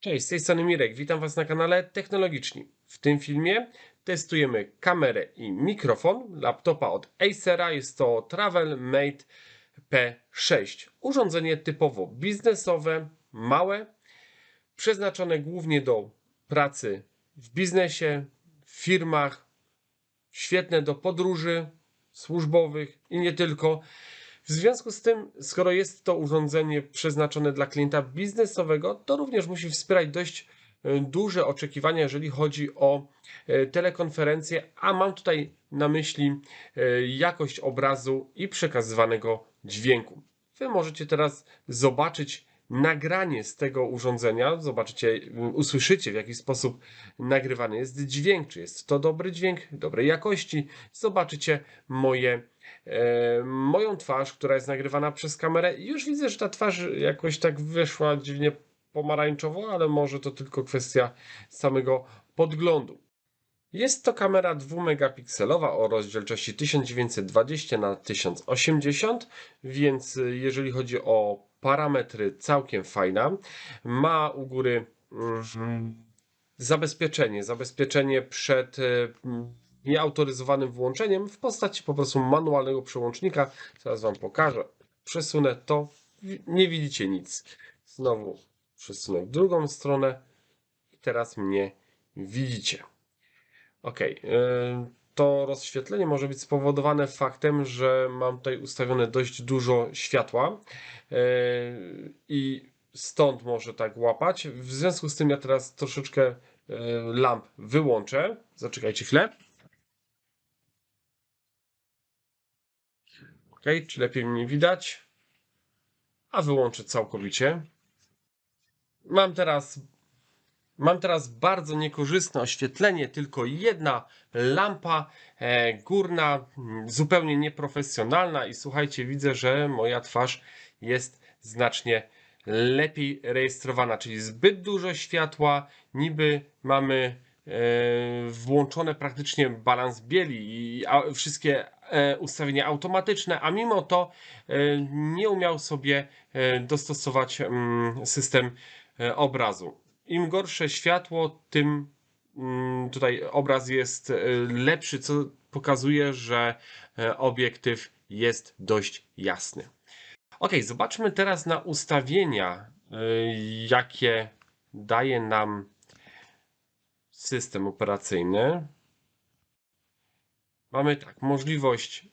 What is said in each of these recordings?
Cześć, z tej strony Mirek, witam Was na kanale Technologiczni. W tym filmie testujemy kamerę i mikrofon laptopa od Acera. Jest to Travel Mate P6. Urządzenie typowo biznesowe, małe, przeznaczone głównie do pracy w biznesie, w firmach, świetne do podróży służbowych i nie tylko. W związku z tym, skoro jest to urządzenie przeznaczone dla klienta biznesowego, to również musi wspierać dość e, duże oczekiwania, jeżeli chodzi o e, telekonferencje, a mam tutaj na myśli e, jakość obrazu i przekazywanego dźwięku. Wy możecie teraz zobaczyć nagranie z tego urządzenia, zobaczycie, usłyszycie w jaki sposób nagrywany jest dźwięk, czy jest to dobry dźwięk, dobrej jakości. Zobaczycie moje moją twarz, która jest nagrywana przez kamerę. Już widzę, że ta twarz jakoś tak wyszła dziwnie pomarańczowo, ale może to tylko kwestia samego podglądu. Jest to kamera 2-megapikselowa o rozdzielczości 1920 na 1080, więc jeżeli chodzi o parametry, całkiem fajna. Ma u góry mm, zabezpieczenie, zabezpieczenie przed y, nieautoryzowanym włączeniem w postaci po prostu manualnego przełącznika. Zaraz Wam pokażę. Przesunę to, nie widzicie nic. Znowu przesunę w drugą stronę i teraz mnie widzicie. Ok. To rozświetlenie może być spowodowane faktem, że mam tutaj ustawione dość dużo światła yy, i stąd może tak łapać. W związku z tym ja teraz troszeczkę yy, lamp wyłączę. Zaczekajcie chwilę. Ok, czy lepiej mnie widać? A wyłączę całkowicie. Mam teraz Mam teraz bardzo niekorzystne oświetlenie, tylko jedna lampa e, górna, mm, zupełnie nieprofesjonalna i słuchajcie, widzę, że moja twarz jest znacznie lepiej rejestrowana, czyli zbyt dużo światła, niby mamy włączone praktycznie balans bieli i wszystkie e, ustawienia automatyczne, a mimo to e, nie umiał sobie e, dostosować mm, system e, obrazu im gorsze światło, tym mm, tutaj obraz jest e, lepszy, co pokazuje, że e, obiektyw jest dość jasny. Ok, zobaczmy teraz na ustawienia, e, jakie daje nam system operacyjny. Mamy tak, możliwość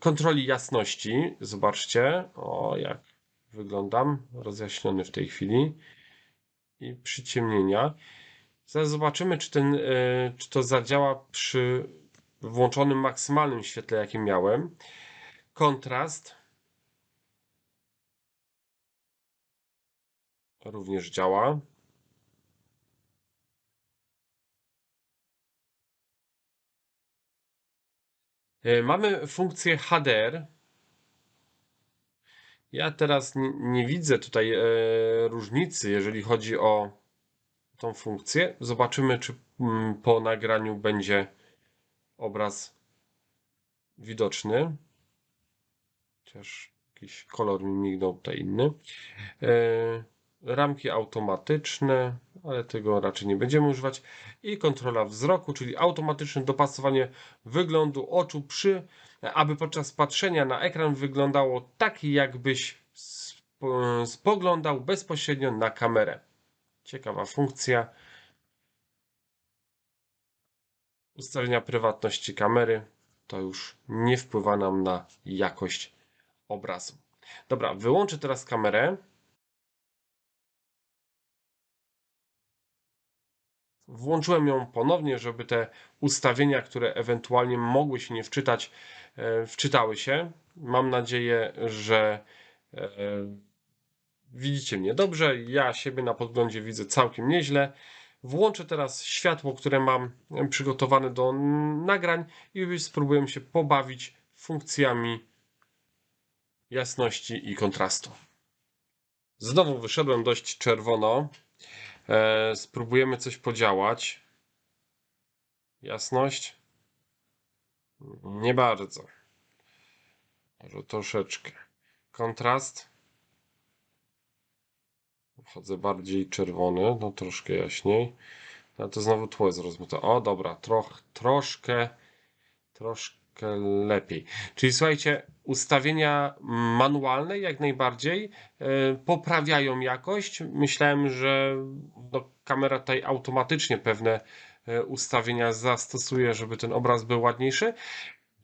kontroli jasności. Zobaczcie, o jak wyglądam, rozjaśniony w tej chwili i przyciemnienia. Zaraz zobaczymy, czy, ten, e, czy to zadziała przy włączonym maksymalnym świetle, jakie miałem. Kontrast również działa. Mamy funkcję HDR. Ja teraz nie, nie widzę tutaj e, różnicy, jeżeli chodzi o tą funkcję. Zobaczymy, czy mm, po nagraniu będzie obraz widoczny. Chociaż jakiś kolor mi mignął tutaj inny. E, ramki automatyczne, ale tego raczej nie będziemy używać. I kontrola wzroku, czyli automatyczne dopasowanie wyglądu oczu przy, aby podczas patrzenia na ekran wyglądało tak, jakbyś spo- spoglądał bezpośrednio na kamerę. Ciekawa funkcja. Ustawienia prywatności kamery to już nie wpływa nam na jakość obrazu. Dobra, wyłączę teraz kamerę. Włączyłem ją ponownie, żeby te ustawienia, które ewentualnie mogły się nie wczytać, e, wczytały się. Mam nadzieję, że e, widzicie mnie dobrze. Ja siebie na podglądzie widzę całkiem nieźle. Włączę teraz światło, które mam przygotowane do nagrań i spróbuję się pobawić funkcjami jasności i kontrastu. Znowu wyszedłem dość czerwono. E, spróbujemy coś podziałać. Jasność? Nie bardzo. Może troszeczkę. Kontrast? Chodzę bardziej czerwony, no troszkę jaśniej. No to znowu tło jest rozmyte. O, dobra, troch, troszkę, troszkę lepiej. Czyli słuchajcie, ustawienia manualne jak najbardziej e, poprawiają jakość. Myślałem, że no, kamera tutaj automatycznie pewne e, ustawienia zastosuje, żeby ten obraz był ładniejszy.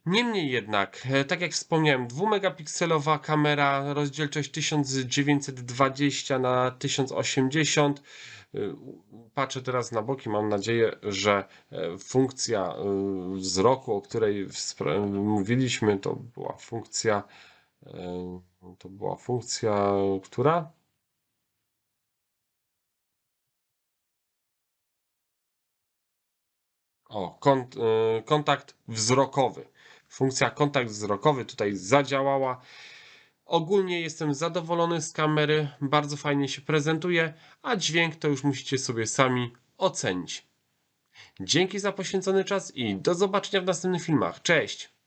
Niemniej jednak, e, tak jak wspomniałem, 2-megapikselowa kamera, rozdzielczość 1920 na 1080. Y, Patrzę teraz na boki, mam nadzieję, że e, funkcja wzroku, o której mówiliśmy, to była funkcja, e, to była funkcja, która? O, kont, kontakt wzrokowy. Funkcja kontakt wzrokowy tutaj zadziałała. Ogólnie jestem zadowolony z kamery, bardzo fajnie się prezentuje, a dźwięk to już musicie sobie sami ocenić. Dzięki za poświęcony czas i do zobaczenia w następnych filmach. Cześć!